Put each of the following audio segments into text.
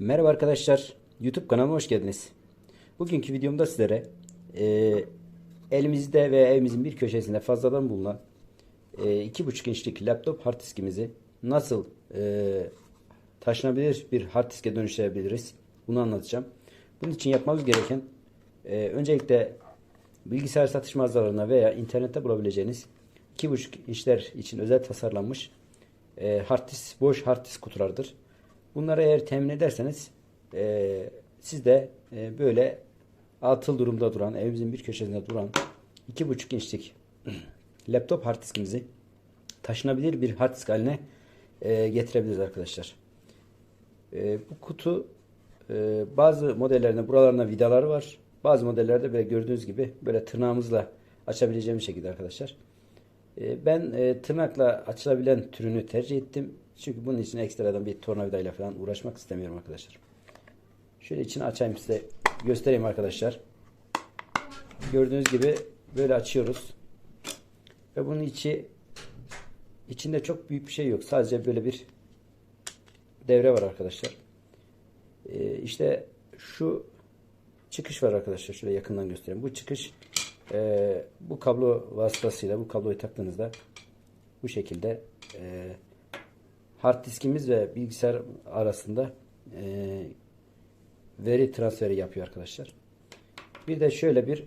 Merhaba arkadaşlar, YouTube kanalıma hoş geldiniz. Bugünkü videomda sizlere e, elimizde ve evimizin bir köşesinde fazladan bulunan e, 2.5 inçlik laptop hard diskimizi nasıl e, taşınabilir bir hard diske dönüştürebiliriz bunu anlatacağım. Bunun için yapmamız gereken e, öncelikle bilgisayar satış mağazalarına veya internette bulabileceğiniz 2.5 inçler için özel tasarlanmış e, hard disk, boş hard disk kutulardır. Bunları eğer temin ederseniz e, siz de e, böyle atıl durumda duran, evimizin bir köşesinde duran 2.5 inçlik laptop hard diskimizi taşınabilir bir hard disk haline e, getirebiliriz arkadaşlar. E, bu kutu e, bazı modellerinde buralarında vidaları var. Bazı modellerde böyle gördüğünüz gibi böyle tırnağımızla açabileceğimiz şekilde arkadaşlar. E, ben e, tırnakla açılabilen türünü tercih ettim. Çünkü bunun için ekstradan bir tornavidayla falan uğraşmak istemiyorum arkadaşlar. Şöyle içini açayım size göstereyim arkadaşlar. Gördüğünüz gibi böyle açıyoruz. Ve bunun içi içinde çok büyük bir şey yok. Sadece böyle bir devre var arkadaşlar. Ee, işte şu çıkış var arkadaşlar. Şöyle yakından göstereyim. Bu çıkış e, bu kablo vasıtasıyla bu kabloyu taktığınızda bu şekilde e, hard diskimiz ve bilgisayar arasında e, veri transferi yapıyor arkadaşlar. Bir de şöyle bir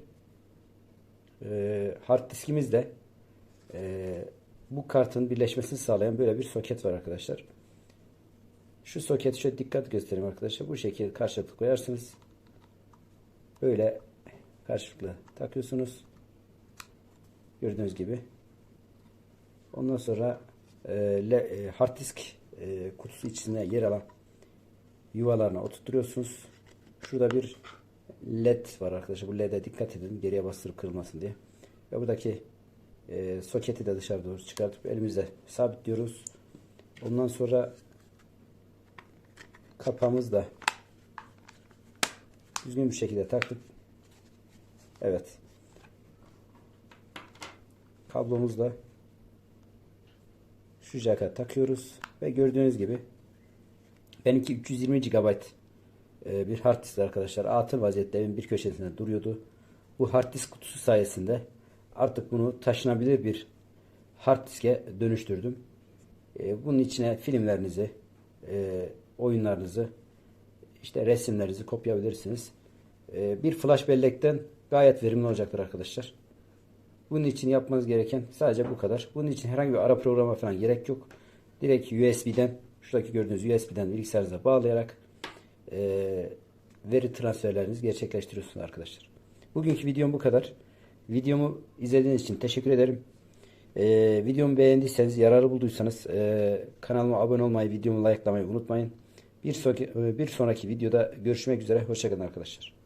e, hard diskimizde e, bu kartın birleşmesini sağlayan böyle bir soket var arkadaşlar. Şu soketi şöyle dikkat göstereyim arkadaşlar. Bu şekilde karşılıklı koyarsınız. Böyle karşılıklı takıyorsunuz. Gördüğünüz gibi. Ondan sonra e, e, hard disk e, kutusu içine yer alan yuvalarına oturtuyorsunuz. Şurada bir led var arkadaşlar. Bu led'e dikkat edin. Geriye bastırıp kırılmasın diye. Ve buradaki e, soketi de dışarı doğru çıkartıp elimizde sabitliyoruz. Ondan sonra kapağımız da düzgün bir şekilde taktık. Evet. Kablomuz da şu jaka takıyoruz ve gördüğünüz gibi benimki 320 GB e, bir hard disk arkadaşlar. Atıl vaziyette evin bir köşesinde duruyordu. Bu hard disk kutusu sayesinde artık bunu taşınabilir bir hard diske dönüştürdüm. E, bunun içine filmlerinizi, e, oyunlarınızı, işte resimlerinizi kopyabilirsiniz. Bir flash bellekten gayet verimli olacaktır arkadaşlar. Bunun için yapmanız gereken sadece bu kadar. Bunun için herhangi bir ara programa falan gerek yok. Direkt USB'den, şuradaki gördüğünüz USB'den bilgisayarınıza bağlayarak e, veri transferlerinizi gerçekleştiriyorsunuz arkadaşlar. Bugünkü videom bu kadar. Videomu izlediğiniz için teşekkür ederim. E, videomu beğendiyseniz, yararı bulduysanız e, kanalıma abone olmayı, videomu likelamayı unutmayın. Bir sonraki, bir sonraki videoda görüşmek üzere. Hoşçakalın arkadaşlar.